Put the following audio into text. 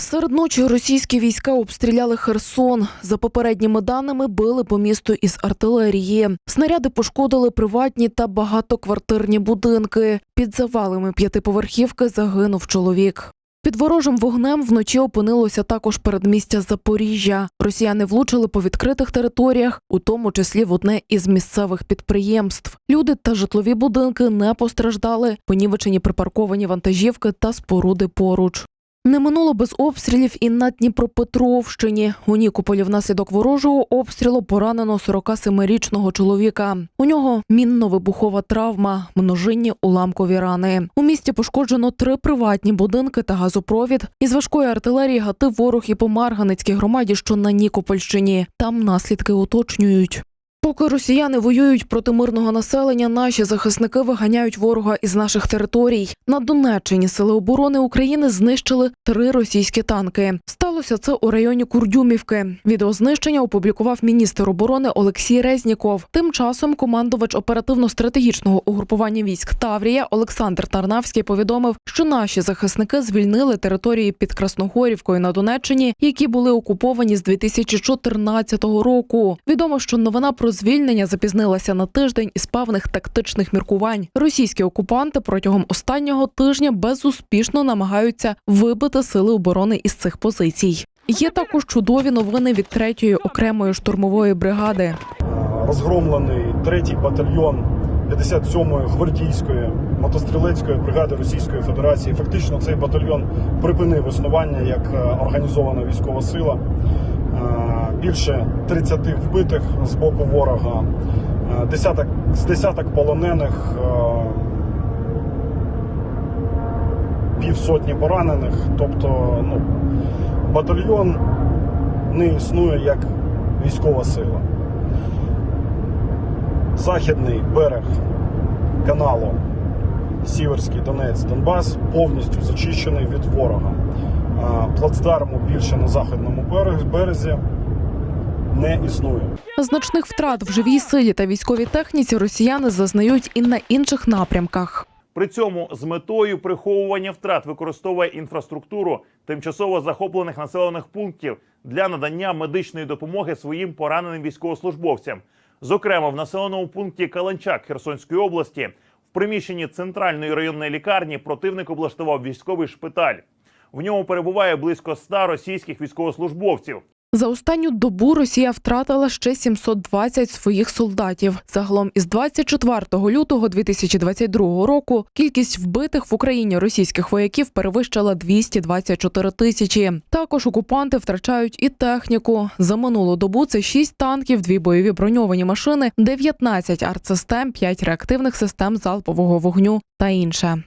Серед ночі російські війська обстріляли Херсон. За попередніми даними били по місту із артилерії. Снаряди пошкодили приватні та багатоквартирні будинки. Під завалами п'ятиповерхівки загинув чоловік. Під ворожим вогнем вночі опинилося також передмістя Запоріжжя. Росіяни влучили по відкритих територіях, у тому числі в одне із місцевих підприємств. Люди та житлові будинки не постраждали, понівечені припарковані вантажівки та споруди поруч. Не минуло без обстрілів і на Дніпропетровщині. У Нікополі внаслідок ворожого обстрілу поранено 47-річного чоловіка. У нього мінно-вибухова травма, множинні уламкові рани. У місті пошкоджено три приватні будинки та газопровід. Із важкої артилерії гатив ворог і по Марганицькій громаді, що на Нікопольщині. Там наслідки уточнюють. Поки росіяни воюють проти мирного населення, наші захисники виганяють ворога із наших територій. На Донеччині сили оборони України знищили три російські танки. Сталося це у районі Курдюмівки. Відео знищення опублікував міністр оборони Олексій Резніков. Тим часом командувач оперативно-стратегічного угрупування військ Таврія Олександр Тарнавський повідомив, що наші захисники звільнили території під Красногорівкою на Донеччині, які були окуповані з 2014 року. Відомо, що новина про звільнення запізнилася на тиждень із певних тактичних міркувань. Російські окупанти протягом останнього тижня безуспішно намагаються вибити сили оборони із цих позицій. Є також чудові новини від третьої окремої штурмової бригади. розгромлений третій батальйон 57-ї гвардійської мотострілецької бригади Російської Федерації. Фактично цей батальйон припинив існування як е, організована військова сила. Е, Більше 30 вбитих з боку ворога, е, десяток, з десяток полонених, е, півсотні поранених. Тобто ну, батальйон не існує як військова сила західний берег каналу Сіверський Донець Донбас повністю зачищений від ворога. Плацдарму більше на західному березі не існує. Значних втрат в живій силі та військовій техніці росіяни зазнають і на інших напрямках. При цьому з метою приховування втрат використовує інфраструктуру тимчасово захоплених населених пунктів для надання медичної допомоги своїм пораненим військовослужбовцям. Зокрема, в населеному пункті Каланчак Херсонської області в приміщенні центральної районної лікарні противник облаштував військовий шпиталь. В ньому перебуває близько 100 російських військовослужбовців. За останню добу Росія втратила ще 720 своїх солдатів. Загалом із 24 лютого 2022 року кількість вбитих в Україні російських вояків перевищила 224 тисячі. Також окупанти втрачають і техніку. За минулу добу це 6 танків, 2 бойові броньовані машини, 19 артсистем, 5 реактивних систем залпового вогню та інше.